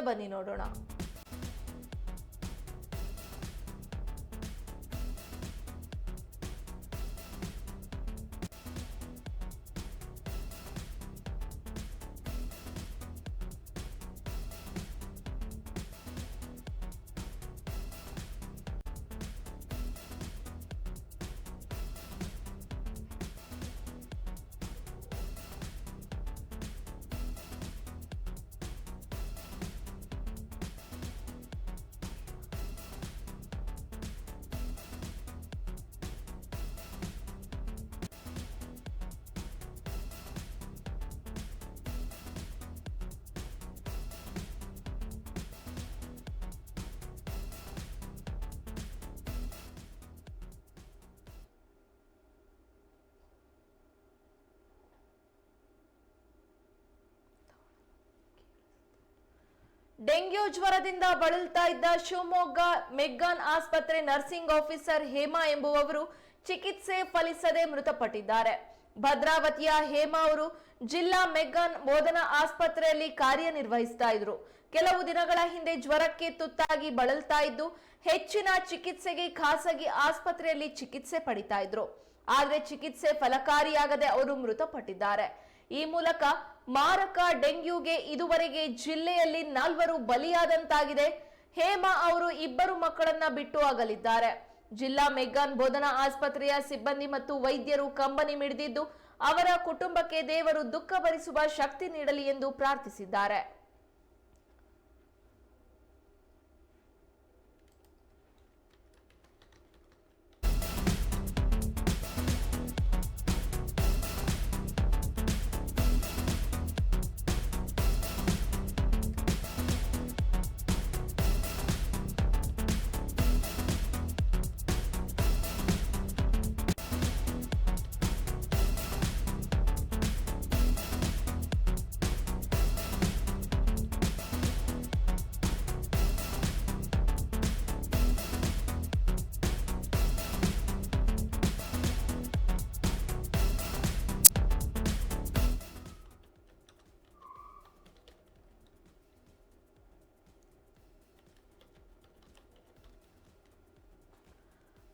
ಬನ್ನಿ ನೋಡೋಣ. ಡೆಂಗ್ಯೂ ಜ್ವರದಿಂದ ಬಳಲ್ತಾ ಇದ್ದ ಶಿವಮೊಗ್ಗ ಮೆಗ್ಗಾನ್ ಆಸ್ಪತ್ರೆ ನರ್ಸಿಂಗ್ ಆಫೀಸರ್ ಹೇಮಾ ಎಂಬುವವರು ಚಿಕಿತ್ಸೆ ಫಲಿಸದೆ ಮೃತಪಟ್ಟಿದ್ದಾರೆ. ಭದ್ರಾವತಿಯ ಹೇಮಾ ಅವರು ಜಿಲ್ಲಾ ಮೆಗ್ಗಾನ್ ಬೋಧನಾ ಆಸ್ಪತ್ರೆಯಲ್ಲಿ ಕಾರ್ಯನಿರ್ವಹಿಸ್ತಾ ಇದ್ರು. ಕೆಲವು ದಿನಗಳ ಹಿಂದೆ ಜ್ವರಕ್ಕೆ ತುತ್ತಾಗಿ ಬಳಲ್ತಾ ಇದ್ದು, ಹೆಚ್ಚಿನ ಚಿಕಿತ್ಸೆಗೆ ಖಾಸಗಿ ಆಸ್ಪತ್ರೆಯಲ್ಲಿ ಚಿಕಿತ್ಸೆ ಪಡಿತಾ ಇದ್ರು. ಆದ್ರೆ ಚಿಕಿತ್ಸೆ ಫಲಕಾರಿಯಾಗದೆ ಅವರು ಮೃತಪಟ್ಟಿದ್ದಾರೆ. ಈ ಮೂಲಕ ಮಾರಕ ಡೆಂಗ್ಯೂಗೆ ಇದುವರೆಗೆ ಜಿಲ್ಲೆಯಲ್ಲಿ ನಾಲ್ವರು ಬಲಿಯಾದಂತಾಗಿದೆ. ಹೇಮಾ ಅವರು ಇಬ್ಬರು ಮಕ್ಕಳನ್ನ ಬಿಟ್ಟು ಆಗಲಿದ್ದಾರೆ ಜಿಲ್ಲಾ ಮೆಗ್ಗಾನ್ ಬೋಧನಾ ಆಸ್ಪತ್ರೆಯ ಸಿಬ್ಬಂದಿ ಮತ್ತು ವೈದ್ಯರು ಕಂಬನಿ ಮಿಡಿದಿದ್ದು, ಅವರ ಕುಟುಂಬಕ್ಕೆ ದೇವರು ದುಃಖ ಭರಿಸುವ ಶಕ್ತಿ ನೀಡಲಿ ಎಂದು ಪ್ರಾರ್ಥಿಸಿದ್ದಾರೆ.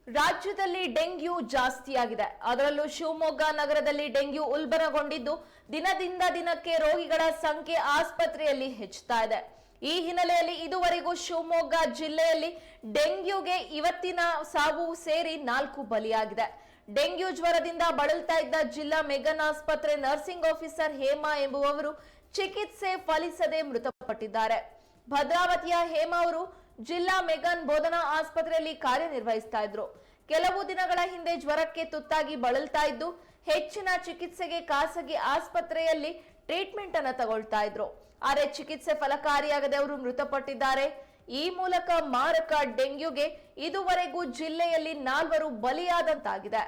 ರಾಜ್ಯದಲ್ಲಿ ಡೆಂಗ್ಯೂ ಜಾಸ್ತಿಯಾಗಿದೆ. ಅದರಲ್ಲೂ ಶಿವಮೊಗ್ಗ ನಗರದಲ್ಲಿ ಡೆಂಗ್ಯೂ ಉಲ್ಬಣಗೊಂಡಿದ್ದು ದಿನದಿಂದ ದಿನಕ್ಕೆ ರೋಗಿಗಳ ಸಂಖ್ಯೆ ಆಸ್ಪತ್ರೆಯಲ್ಲಿ ಹೆಚ್ಚುತ್ತಾ ಇದೆ. ಈ ಹಿನ್ನೆಲೆಯಲ್ಲಿ ಇದುವರೆಗೂ ಶಿವಮೊಗ್ಗ ಜಿಲ್ಲೆಯಲ್ಲಿ ಡೆಂಗ್ಯೂಗೆ ಇವತ್ತಿನ ಸಾವು ಸೇರಿ ನಾಲ್ಕು ಬಲಿಯಾಗಿದೆ. ಡೆಂಗ್ಯೂ ಜ್ವರದಿಂದ ಬಳಲ್ತಾ ಇದ್ದ ಜಿಲ್ಲಾ ಮೆಗನ್ ಆಸ್ಪತ್ರೆ ನರ್ಸಿಂಗ್ ಆಫೀಸರ್ ಹೇಮಾ ಎಂಬುವವರು ಚಿಕಿತ್ಸೆ ಫಲಿಸದೆ ಮೃತಪಟ್ಟಿದ್ದಾರೆ. ಭದ್ರಾವತಿಯ ಹೇಮಾ ಅವರು ಜಿಲ್ಲಾ ಮೆಗನ್ ಬೋಧನಾ ಆಸ್ಪತ್ರೆಯಲ್ಲಿ ಕಾರ್ಯನಿರ್ವಹಿಸ್ತಾ ಇದ್ರು. ಕೆಲವು ದಿನಗಳ ಹಿಂದೆ ಜ್ವರಕ್ಕೆ ತುತ್ತಾಗಿ ಬಳಲ್ತಾ ಇದ್ದು, ಹೆಚ್ಚಿನ ಚಿಕಿತ್ಸೆಗೆ ಖಾಸಗಿ ಆಸ್ಪತ್ರೆಯಲ್ಲಿ ಟ್ರೀಟ್ಮೆಂಟ್ ಅನ್ನ ತಗೊಳ್ತಾ ಇದ್ರು. ಆದರೆ ಚಿಕಿತ್ಸೆ ಫಲಕಾರಿಯಾಗದೆ ಅವರು ಮೃತಪಟ್ಟಿದ್ದಾರೆ. ಈ ಮೂಲಕ ಮಾರಕ ಡೆಂಗ್ಯೂಗೆ ಇದುವರೆಗೂ ಜಿಲ್ಲೆಯಲ್ಲಿ ನಾಲ್ವರು ಬಲಿಯಾದಂತಾಗಿದೆ.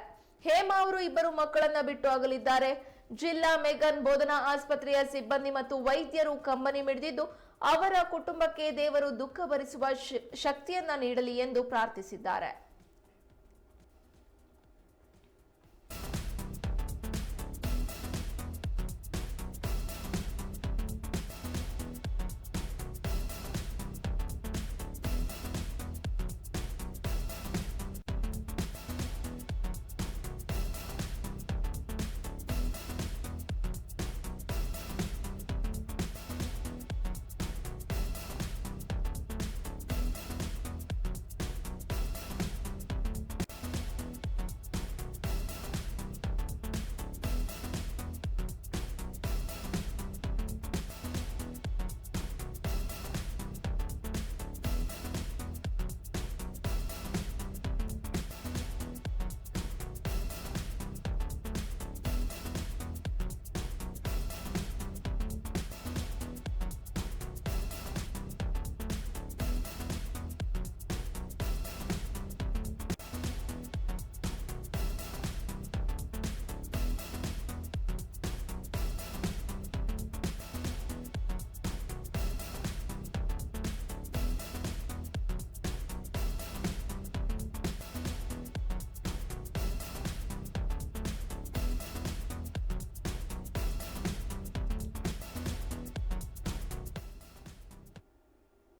ಹೇಮಾ ಅವರು ಇಬ್ಬರು ಮಕ್ಕಳನ್ನ ಬಿಟ್ಟು ಅಗಲಿದ್ದಾರೆ. ಜಿಲ್ಲಾ ಮೆಗನ್ ಬೋಧನಾ ಆಸ್ಪತ್ರೆಯ ಸಿಬ್ಬಂದಿ ಮತ್ತು ವೈದ್ಯರು ಕಂಬನಿ ಮಿಡಿದಿದ್ದು, ಅವರ ಕುಟುಂಬಕ್ಕೆ ದೇವರು ದುಃಖ ಭರಿಸುವ ಶಕ್ತಿಯನ್ನ ನೀಡಲಿ ಎಂದು ಪ್ರಾರ್ಥಿಸಿದ್ದಾರೆ.